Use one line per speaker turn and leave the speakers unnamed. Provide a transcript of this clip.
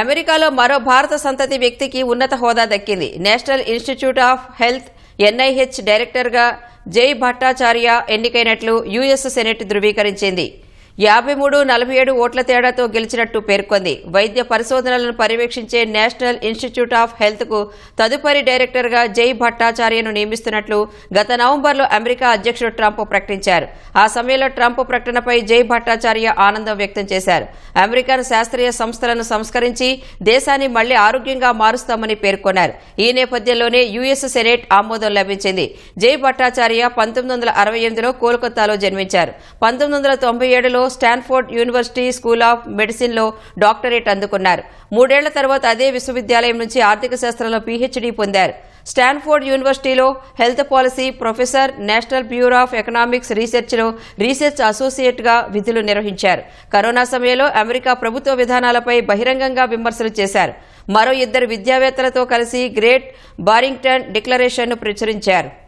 అమెరికాలో మరో భారత సంతతి వ్యక్తికి ఉన్నత హోదా దక్కింది. National Institute of Health NIH డైరెక్టర్గా జై భట్టాచార్య ఎన్నికైనట్లు యుఎస్ సెనెట్ ధృవీకరించింది. యాభై మూడు నలభై ఏడు ఓట్ల తేడాతో గెలిచినట్టు పేర్కొంది. వైద్య పరిశోధనలను పర్యవేక్షించే నేషనల్ ఇన్స్టిట్యూట్ ఆఫ్ హెల్త్కు తదుపరి డైరెక్టర్గా జై భట్టాచార్యను నియమిస్తున్నట్లు గత నవంబర్లో అమెరికా అధ్యక్షుడు ట్రంప్ ప్రకటించారు. ఆ సమయంలో ట్రంప్ ప్రకటనపై జై భట్టాచార్య ఆనందం వ్యక్తం చేశారు. అమెరికన్ శాస్త్రీయ సంస్థలను సంస్కరించి దేశాన్ని మళ్ళీ ఆరోగ్యంగా మారుస్తామని పేర్కొన్నారు. ఈ నేపథ్యంలోనే యుఎస్ సెనేట్ ఆమోదం లభించింది. జై భట్టాచార్య పంతొమ్మిది వందల అరవై ఎనిమిదిలో కోల్కతాలో జన్మించారు. పంతొమ్మిది వందల తొంభై ఏడులో స్టాన్ఫోర్డ్ యూనివర్సిటీ స్కూల్ ఆఫ్ మెడిసిన్లో డాక్టరేట్ అందుకున్నారు. మూడేళ్ళ తర్వాత అదే విశ్వవిద్యాలయం నుంచి ఆర్థిక శాస్త్రంలో పీహెచ్డీ పొందారు. స్టాన్ఫోర్డ్ యూనివర్సిటీలో health policy professor National Bureau of Economics రీసెర్చ్లో research అసోసియేట్గా విధులు నిర్వహించారు. కరోనా సమయంలో అమెరికా ప్రభుత్వ విధానాలపై బహిరంగంగా విమర్శలు చేశారు. మరో ఇద్దరు విద్యావేత్తలతో కలిసి గ్రేట్ బారింగ్టన్ డిక్లరేషన్ను ప్రచురించారు.